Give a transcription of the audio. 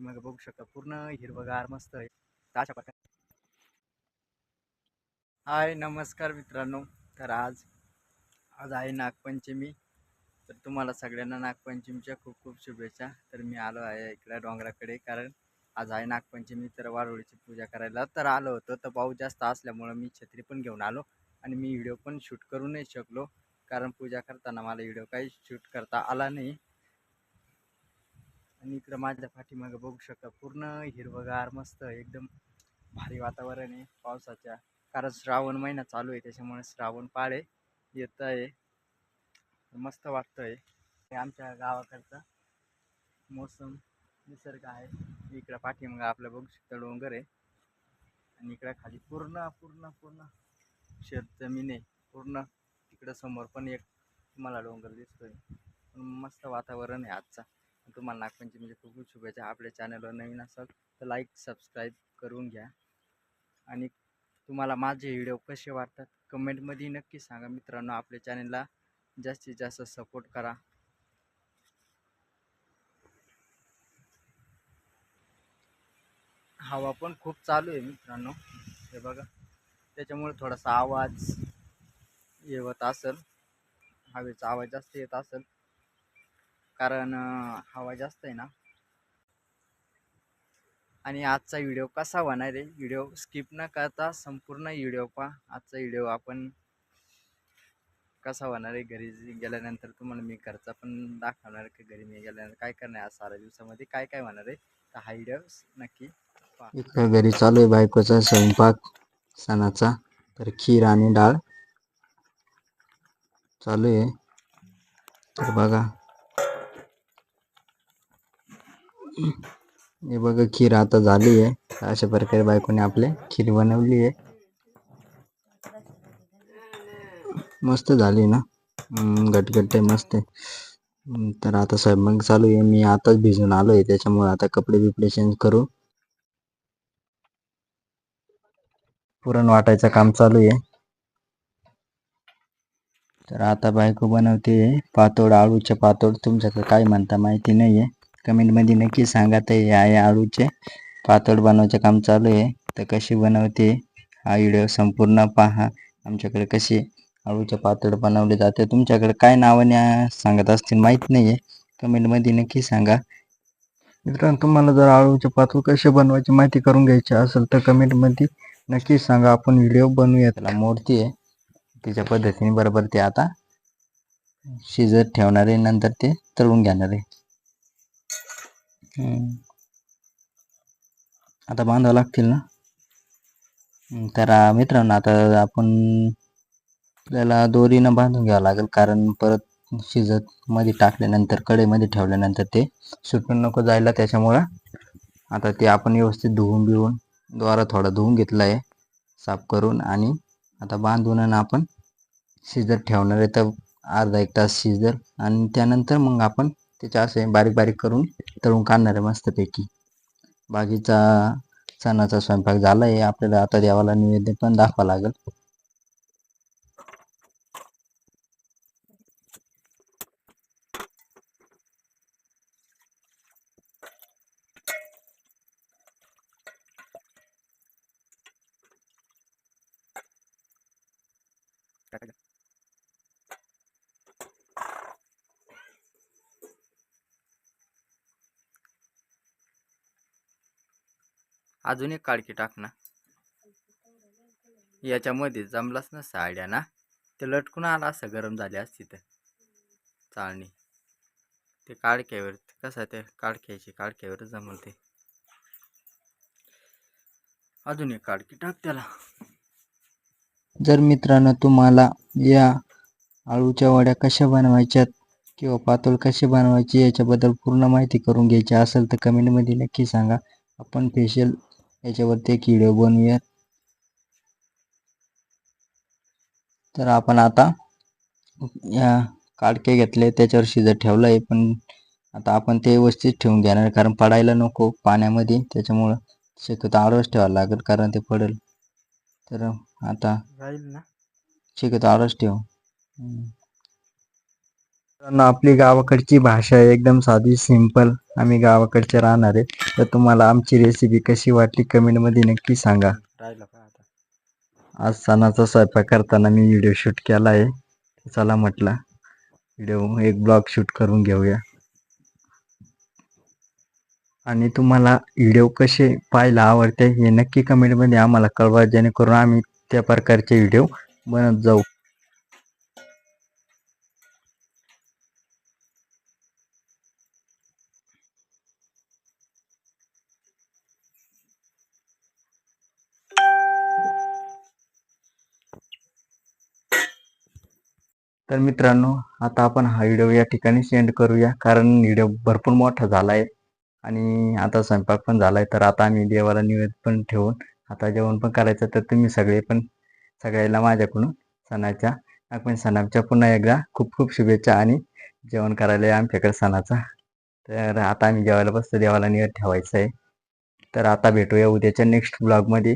पाठीमागे बघू शकता पूर्ण हिरवगार मस्त आहे. अशा प्रकारे. हाय नमस्कार मित्रांनो. तर आज आज आहे नागपंचमी. तर तुम्हाला सगळ्यांना नागपंचमीच्या खूप खूप शुभेच्छा. तर मी आलो आहे इकडे डोंगराकडे कारण आज आहे नागपंचमी तर वारुळीची पूजा करायला तर आलो होतो. तर पाऊस जास्त असल्यामुळं मी छत्री पण घेऊन आलो आणि मी व्हिडिओ पण शूट करू नाही शकलो. कारण पूजा करताना मला व्हिडिओ काही शूट करता आला नाही. आणि इकडं माझ्या पाठीमागे बघू शकता पूर्ण हिरवगार मस्त एकदम भारी वातावरण आहे पावसाच्या. कारण श्रावण महिना चालू आहे त्याच्यामुळे श्रावण पाळे येत आहे. मस्त वाटतंय. हे आमच्या गावाकडचा मोसम निसर्ग आहे. इकडं पाठीमागं आपलं बघू शकता डोंगर आहे. आणि इकडं खाली पूर्ण पूर्ण पूर्ण शेत जमीन आहे. पूर्ण तिकडं समोर पण एक तुम्हाला डोंगर दिसतोय. पण मस्त वातावरण आहे आजचा. तुम्हाला नागपंचमीच्या खूप खूप शुभेच्छा. आपल्या चॅनलवर नवीन असाल तर लाईक सबस्क्राईब करून घ्या. आणि तुम्हाला माझे व्हिडिओ कसे वाटतात कमेंटमध्ये नक्की सांगा. मित्रांनो आपल्या चॅनलला जास्तीत जास्त सपोर्ट करा. हवा पण खूप चालू आहे मित्रांनो. हे बघा. त्याच्यामुळे थोडासा आवाज येत असेल. हवेचा आवाज जास्त येत असेल. कारण हवा जास्त आहे ना. आणि आजचा व्हिडिओ कसा होणार आहे व्हिडिओ स्किप न करता संपूर्ण व्हिडिओ पहा. आजचा व्हिडिओ आपण कसा होणार आहे घरी गेल्यानंतर तुम्हाला मी घरचा पण दाखवणार की घरी मी गेल्यानंतर काय करणार आहे आज सारा दिवसामध्ये काय काय होणार आहे तर हा व्हिडिओ नक्की इकडं घरी चालू आहे बायकोचा स्वयंपाक सणाचा तर खीर आणि डाळ चालू आहे. तर बघा. हे बघा खीर आता झाली आहे. अशा प्रकारे बायकोने आपले खीर बनवली आहे. मस्त झाली ना? हम्म, आहे मस्त आहे. तर आता स्वयंपाक चालू आहे. मी आताच भिजून आलो आहे त्याच्यामुळे आता कपडे बिपडे चेंज करू. पुरण वाटायचं काम चालू आहे. तर आता बायको बनवते. पातोड आळूचे पातोड तुमच्याकडे काय म्हणता माहिती नाही आहे कमेंटमध्ये नक्की सांगा तर या आळूचे पातळ बनवायचं काम चालू आहे. तर कशी बनवते हा व्हिडिओ संपूर्ण पहा. आमच्याकडे कशी आळूचे पातळ बनवले जाते. तुमच्याकडे काय नावाने सांगत असतील माहीत नाही आहे कमेंटमध्ये नक्की सांगा. मित्रांनो तुम्हाला जर आळूचे पातळ कसे बनवायची माहिती करून घ्यायची असेल तर कमेंटमध्ये नक्की सांगा. आपण व्हिडिओ बनवूया त्याला मूर्ती आहे. तिच्या पद्धतीने बरोबर ते आता शिजत ठेवणार आहे. नंतर ते तळून घेणार आहे. आता बांधावं लागतील ना? तर मित्रांनो आता आपण आपल्याला दोरीनं बांधून घ्यावं लागेल कारण परत शिजत मध्ये टाकल्यानंतर कढईमध्ये ठेवल्यानंतर ते सुटून नको जायला त्याच्यामुळं. आता ते आपण व्यवस्थित धुवून बिवून द्वारा थोडा धुवून घेतला आहे साफ करून आणि आता बांधून आपण शिजत ठेवणार आहे. तर अर्धा एक तास शिजर आणि त्यानंतर मग आपण त्याचे असे बारीक बारीक करून तळून काढणार आहे मस्तपैकी. बाकीचा सणाचा स्वयंपाक झाला आहे आपल्याला आता देवाला नैवेद्य पण दाखवा लागेल. अजून एक काडकी टाक ना. याच्यामध्ये जमलाच ना साड्या ना. ते लटकून आला असं गरम झाले असती तर चाळणी. ते काडक्यावर कसं ते काडक्याची काडक्यावर जमल ते. अजून एक काडकी टाक त्याला. जर मित्रांनो तुम्हाला या आळूच्या वड्या कशा बनवायच्यात किंवा पातळ कशी बनवायची याच्याबद्दल पूर्ण माहिती करून घ्यायची असेल तर कमेंटमध्ये नक्की सांगा. आपण स्पेशल याच्यावरती एक व्हिडिओ बनवूया. तर आपण आता या काडके घेतले त्याच्यावर शिजत ठेवलं आहे पण आता आपण ते व्यवस्थित ठेवून घेणार कारण पडायला नको पाण्यामध्ये त्याच्यामुळं शक्यतो आडवच ठेवावं लागेल कारण ते पडेल. तर आता राहील ना? शक्यतो आडवच ठेव. मित्रांनो, आपली गावाकडची भाषा आहे एकदम साधी सिंपल आम्ही गावाकडचे राहणार आहे. तर तुम्हाला आमची रेसिपी कशी वाटली कमेंटमध्ये नक्की सांगा. आज सणाचा स्वयंपाक करताना मी व्हिडिओ शूट केला आहे. चला म्हटलं व्हिडिओ एक ब्लॉग शूट करून घेऊया. आणि तुम्हाला व्हिडिओ कसे पाहायला आवडते हे नक्की कमेंटमध्ये आम्हाला कळवा जेणेकरून आम्ही त्या प्रकारचे व्हिडिओ बनत जाऊ. तर मित्रांनो आता आपण हा व्हिडिओ या ठिकाणी सेंड करूया कारण व्हिडिओ भरपूर मोठा झाला आहे आणि आता स्वयंपाक पण झाला आहे तर आता आम्ही देवाला निवेद पण ठेवून आता जेवण पण करायचं तर तुम्ही सगळे पण सगळ्याला माझ्याकडून सणाच्या आपण सणाच्या पुन्हा एकदा खूप खूप शुभेच्छा आणि जेवण करायला आमच्याकडे सणाचा. तर आता आम्ही जेवायला बसतो. देवाला निवेद ठेवायचं आहे. तर आता भेटूया उद्याच्या नेक्स्ट ब्लॉगमध्ये